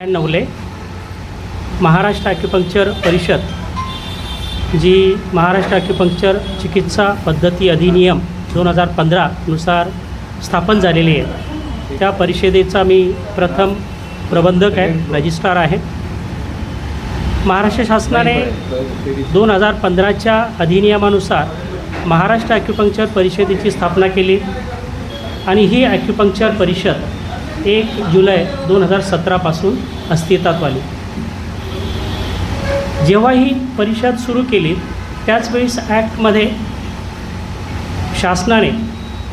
Navale Maharashtra acupuncture परिषद जी Maharashtra acupuncture चिकित्सा पद्धती अधिनियम दोन हजार पंधरानुसार स्थापन झालेली आहे. त्या परिषदेचा मी प्रथम प्रबंधक आहे रजिस्ट्रार आहे. महाराष्ट्र शासनाने दोन हजार पंधराच्या अधिनियमानुसार महाराष्ट्र ॲक्युपंक्चर परिषदेची स्थापना केली आणि ही ॲक्युपंक्चर परिषद एक जुलै दोन हजार सतरापासून अस्तित्वात आली. जेव्हा ही परिषद सुरू केली त्याचवेळीस ॲक्टमध्ये शासनाने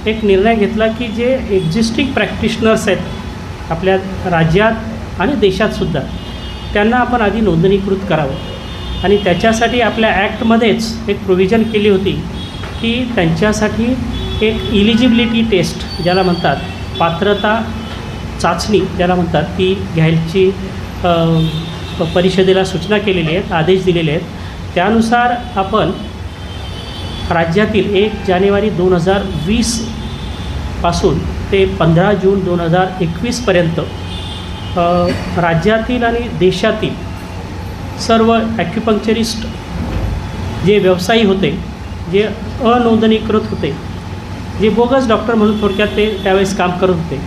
एक निर्णय घेतला की जे एक्झिस्टिंग प्रॅक्टिशनर्स आहेत आपल्या राज्यात आणि देशातसुद्धा त्यांना आपण आधी नोंदणीकृत करावं. आणि त्याच्यासाठी आपल्या ॲक्टमध्येच एक प्रोव्हिजन केली होती की त्यांच्यासाठी एक इलिजिबिलिटी टेस्ट ज्याला म्हणतात पात्रता चाचणी ज्याला म्हणतात ती घ्यायची परिषदेला सूचना केलेली आहेत आदेश दिलेले आहेत. त्यानुसार आपण राज्यातील एक जानेवारी दोन हजार वीसपासून ते पंधरा जून दोन हजार एकवीसपर्यंत राज्यातील आणि देशातील सर्व ॲक्युपंक्चरिस्ट जे व्यवसायी होते जे अनोंदणीकृत होते जे बोगस डॉक्टर म्हणून थोडक्यात ते त्यावेळेस काम करत होते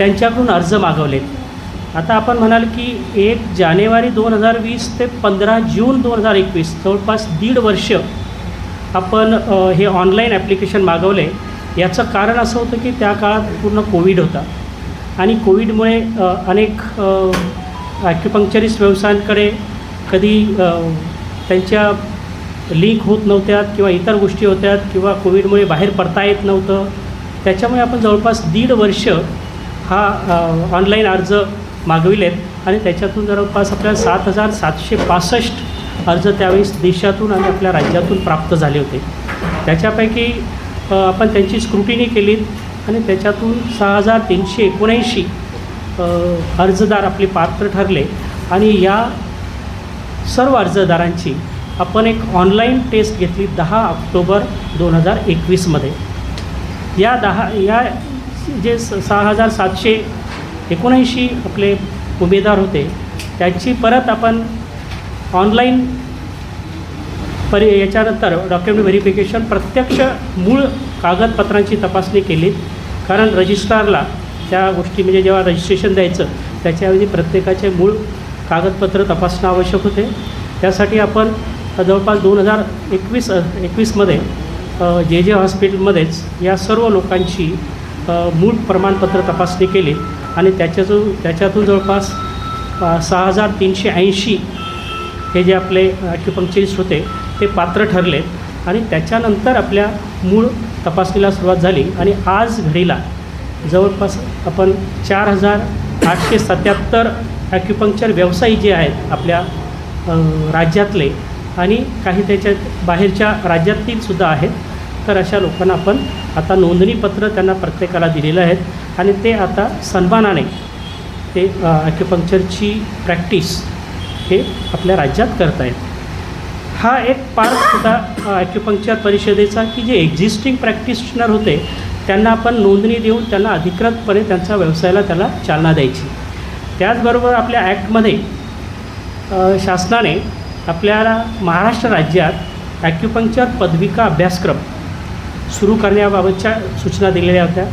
त्यांच्याकडून अर्ज मागवलेत. आता आपण म्हणाल की एक जानेवारी दोन हजार वीस ते पंधरा जून दोन हजार एकवीस जवळपास दीड वर्ष आपण हे ऑनलाईन ॲप्लिकेशन मागवले. याचं कारण असं होतं की त्या काळात पूर्ण कोविड होता. आणि कोविडमुळे अनेक ॲक्युपंक्चरिस्ट व्यवसायांकडे कधी त्यांच्या लिंक होत नव्हत्या किंवा इतर गोष्टी होत्या किंवा कोविडमुळे बाहेर पडता येत नव्हतं. त्याच्यामुळे आपण जवळपास दीड वर्ष हा ऑनलाईन अर्ज मागविलेत आणि त्याच्यातून जवळपास आपल्याला सात हजार सातशे पासष्ट अर्ज त्यावेळेस देशातून आणि आपल्या राज्यातून प्राप्त झाले होते. त्याच्यापैकी आपण त्यांची स्क्रुटिनी केली आणि त्याच्यातून सहा हजार तीनशे एकोणऐंशी अर्जदार आपले पात्र ठरले आणि या सर्व अर्जदारांची आपण एक ऑनलाईन टेस्ट घेतली दहा ऑक्टोबर दोन हजार एकवीसमध्ये. या दहा या जे स सहा हजार सातशे एकोणऐंशी आपले उमेदवार होते त्यांची परत आपण ऑनलाईन परि याच्यानंतर डॉक्युमेंट व्हेरिफिकेशन प्रत्यक्ष मूळ कागदपत्रांची तपासणी केली कारण रजिस्ट्रारला त्या गोष्टी म्हणजे जेव्हा रजिस्ट्रेशन द्यायचं त्याच्याऐवजी प्रत्येकाचे मूळ कागदपत्र तपासणं आवश्यक होते. त्यासाठी आपण जवळपास दोन हजार एकवीस एकवीसमध्ये जे जे हॉस्पिटलमध्येच या सर्व लोकांची मूळ प्रमाणपत्र तपासणी केली आणि त्याच्यातून त्याच्यातून जवळपास सहा हजार तीनशे ऐंशी हे जे आपले ॲक्युपंक्चरिस्ट होते ते पात्र ठरले आणि त्याच्यानंतर आपल्या मूळ तपासणीला सुरुवात झाली आणि आज घडीला जवळपास आपण चार हजार आठशे सत्याहत्तर ॲक्युपंक्चर व्यवसायी जे आहेत आपल्या राज्यातले आणि काही त्याच्यात बाहेरच्या राज्यातील सुद्धा आहेत तर अशा लोकांना आपण आता नोंदणीपत्र त्यांना प्रत्येकाला दिलेलं आहेत. आणि ते आता सन्मानाने ते ॲक्युपंक्चरची प्रॅक्टिस हे आपल्या राज्यात करत आहेत हा एक पार्ट होता ॲक्युपंक्चर परिषदेचा की जे एक्झिस्टिंग प्रॅक्टिशनर होते त्यांना आपण नोंदणी देऊन त्यांना अधिकृतपणे त्यांचा व्यवसायाला त्याला चालना द्यायची. त्याचबरोबर आपल्या ॲक्टमध्ये शासनाने आपल्याला महाराष्ट्र राज्यात ॲक्युपंक्चर पदविका अभ्यासक्रम सुरू करण्याबाबतच्या सूचना दिलेल्या होत्या.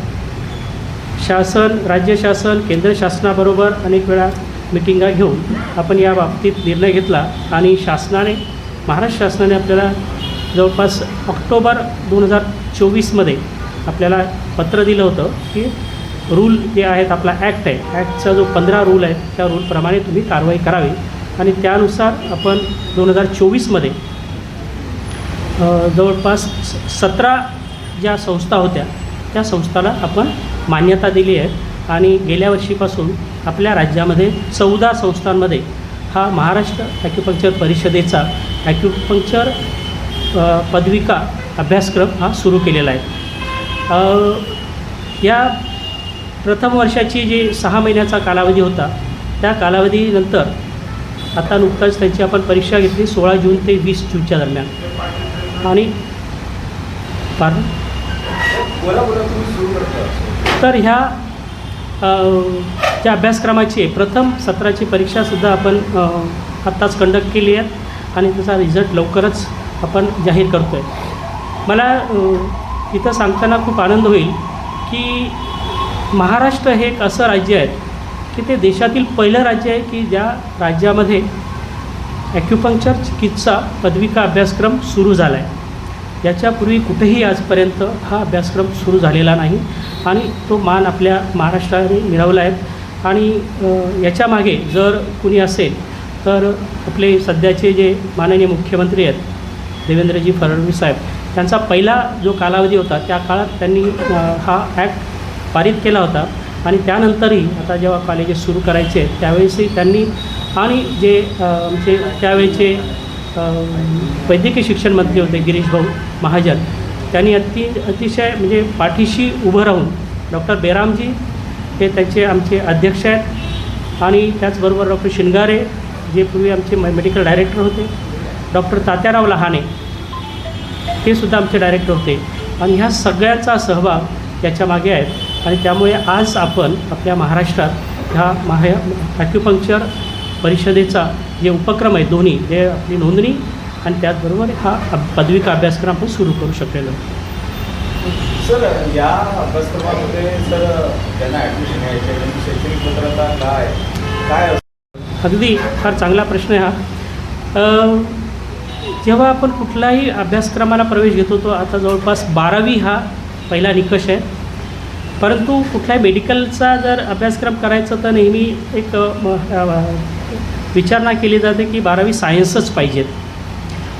शासन राज्य शासन केंद्र शासनाबरोबर अनेक वेळा मिटिंगा घेऊन आपण या बाबतीत निर्णय घेतला आणि शासनाने महाराष्ट्र शासनाने आपल्याला जवळपास ऑक्टोबर दोन हजार चोवीसमध्ये आपल्याला पत्र दिलं होतं की रूल जे आहेत आपला ॲक्ट आहे ॲक्टचा जो पंधरा रूल आहे त्या रूलप्रमाणे तुम्ही कारवाई करावी. आणि त्यानुसार आपण दोन हजार चोवीसमध्ये जवळपास स- सतरा ज्या संस्था होत्या त्या संस्थाला आपण मान्यता दिली आहे. आणि गेल्या वर्षीपासून आपल्या राज्यामध्ये चौदा संस्थांमध्ये हा महाराष्ट्र ॲक्युपंक्चर परिषदेचा ॲक्युपंक्चर पदविका अभ्यासक्रम हा सुरू केलेला आहे. या प्रथम वर्षाची जी सहा महिन्याचा कालावधी होता त्या कालावधीनंतर आता नुकताच त्यांची आपण परीक्षा घेतली सोळा जून ते वीस जूनच्या दरम्यान. आणि पार बोला बोला तुम्ही सुरू करता तर ह्या ज्या अभ्यासक्रमाची आहे प्रथम सत्राची परीक्षासुद्धा आपण आत्ताच कंडक्ट केली आहे आणि त्याचा रिझल्ट लवकरच आपण जाहीर करतो आहे मला इथं सांगताना खूप आनंद होईल की महाराष्ट्र हे एक असं राज्य आहे की ते देशातील पहिलं राज्य आहे की ज्या राज्यामध्ये ॲक्युपंक्चर चिकित्सा पदविका अभ्यासक्रम सुरू झाला आहे याच्यापूर्वी कुठेही आजपर्यंत हा अभ्यासक्रम सुरू झालेला नाही. आणि तो मान आपल्या महाराष्ट्राने मिळवला आहे. आणि याच्यामागे जर कुणी असेल तर आपले सध्याचे जे माननीय मुख्यमंत्री आहेत देवेंद्रजी फडणवीस साहेब त्यांचा पहिला जो कालावधी होता त्या काळात त्यांनी हा ॲक्ट पारित केला होता. आणि त्यानंतरही आता जेव्हा कॉलेजेस सुरू करायचे आहेत त्यावेळेसही त्यांनी आणि जे आमचे त्यावेळेचे वैद्यकीय शिक्षण मंत्री होते गिरीश भाऊ महाजन. त्यांनी अति अतिशय म्हणजे पाठीशी उभं राहून डॉक्टर बेरामजी हे त्यांचे आमचे अध्यक्ष आहेत. आणि त्याचबरोबर डॉक्टर शिंगारे जे पूर्वी आमचे मेडिकल डायरेक्टर होते. डॉक्टर तात्याराव लहाने हे सुद्धा आमचे डायरेक्टर होते. आणि ह्या सगळ्यांचा सहभाग याच्यामागे आहे आणि त्यामुळे आज आपण आपल्या महाराष्ट्रात ह्या महा ॲक्युपंक्चर परिषदेचा जे उपक्रम आहे दोन्ही जे आपली नोंदणी आणि त्याचबरोबर हा पदविका अभ्यासक्रम आपण सुरू करू शकलेलो. सर या अभ्यासक्रमामध्ये सर ज्यांना ॲडमिशन घ्यायचे आहे त्यांची शैक्षणिक पात्रता काय? अगदी फार चांगला प्रश्न आहे हा जेव्हा आपण कुठलाही अभ्यासक्रमाला प्रवेश घेतो तो आता जवळपास बारावी हा पहिला निकष आहे परंतु कुठल्याही मेडिकलचा जर अभ्यासक्रम करायचा तर नेहमी एक विचारणा केली जाते की बारावी सायन्सच पाहिजेत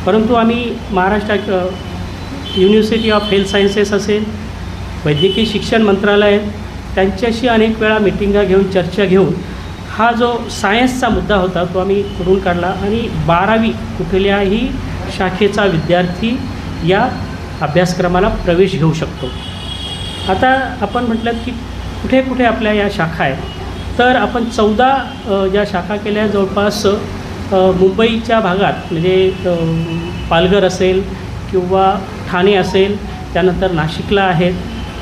परंतु आम्ही Maharashtra university of health sciences असेल वैद्यकीय शिक्षण मंत्रालय त्यांच्याशी अनेक वेळा मिटिंगा घेऊन चर्चा घेऊन हा जो सायन्सचा मुद्दा होता तो आम्ही करून काढला आणि बारावी कुठल्याही शाखेचा विद्यार्थी या अभ्यासक्रमाला प्रवेश घेऊ शकतो. आता आपण म्हटलं की कुठे कुठे आपल्या या शाखा आहेत? तर आपण चौदा ज्या शाखा केल्या जवळपास मुंबईच्या भागात म्हणजे पालघर असेल किंवा ठाणे असेल त्यानंतर नाशिकला आहेत.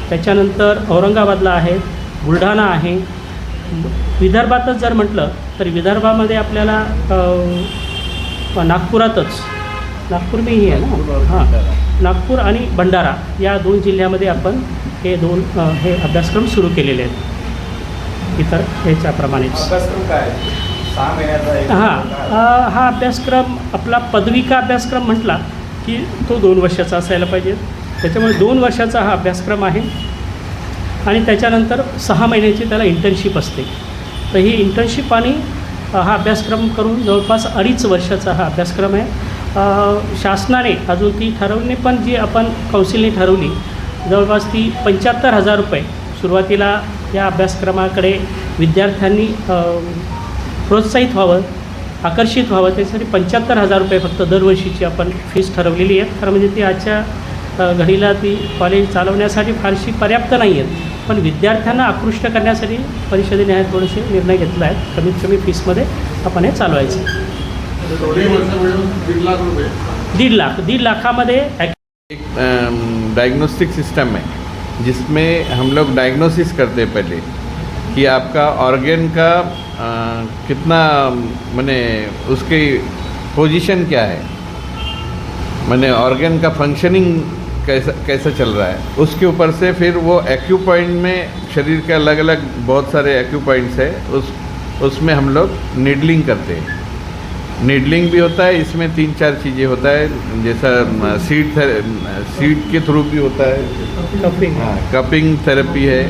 त्याच्यानंतर औरंगाबादला आहेत बुलढाणा आहे. विदर्भातच जर म्हटलं तर विदर्भामध्ये आपल्याला नागपुरातच नागपूर मी ही आहे ना? हां. नागपूर आणि भंडारा या दोन जिल्ह्यामध्ये आपण हे दोन हे अभ्यासक्रम सुरू केलेले आहेत. इतर ह्याच्याप्रमाणेच. अभ्यासक्रम काय? हां हा अभ्यासक्रम आपला पदविका अभ्यासक्रम म्हटला की तो दोन वर्षाचा असायला पाहिजे. त्याच्यामुळे दोन वर्षाचा हा अभ्यासक्रम आहे. आणि त्याच्यानंतर सहा महिन्याची त्याला इंटर्नशिप असते. तर ही इंटर्नशिप आणि हा अभ्यासक्रम करून जवळपास अडीच वर्षाचा हा अभ्यासक्रम आहे. शासनाने अजून ती ठरवणे पण जी आपण कौन्सिलने ठरवली जवळपास ती पंच्याहत्तर हजार रुपये सुरुवातीला या अभ्यासक्रमाकडे विद्यार्थ्यांनी प्रोत्साहित व्हावं आकर्षित व्हावं त्यासाठी पंच्याहत्तर हजार रुपये फक्त दरवर्षीची आपण फीस ठरवलेली आहे खरं म्हणजे ती आजच्या घडीला ती कॉलेज चालवण्यासाठी फारशी पर्याप्त नाही आहेत. पण विद्यार्थ्यांना आकृष्ट करण्यासाठी परिषदेने हा थोडेसे निर्णय घेतला आहे. कमीत कमी फीसमध्ये आपण हे चालवायचं. दीड लाख दीड लाखामध्ये एक डायग्नोस्टिक सिस्टम है जिसमें हम लोग डायग्नोसिस करते हैं पहले. कि आपका ऑर्गेन का अ, कितना मैंने उसकी पोजीशन क्या है? मैंने ऑर्गेन का फंक्शनिंग कैसा कैसा चल रहा है? उसके ऊपर से फिर वो एक्यू पॉइंट में शरीर के अलग अलग बहुत सारे एक्यू पॉइंट्स है उस उसमें हम लोग निडलिंग करते हैं। निडलिंग भी होता है इसमें तीन चार चीज़ें होता है जैसा सीड सीड के थ्रू भी होता है। कपिंग हाँ कपिंग थेरेपी है।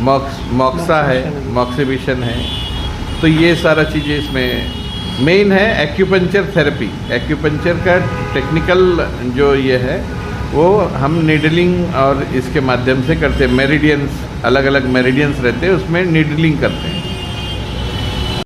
मॉक्स मॉक्सा है, मॉक्सीबिशन है। तो ये सारा चीज़ें इसमें मेन है एक्यूपंचर थेरेपी एक्यूपंचर का टेक्निकल जो ये है, वो हम नीडलिंग और इसके माध्यम से करते हैं। मेरिडियंस अलग अलग मेरिडियंस रहते हैं, उसमें नीडलिंग करते हैं।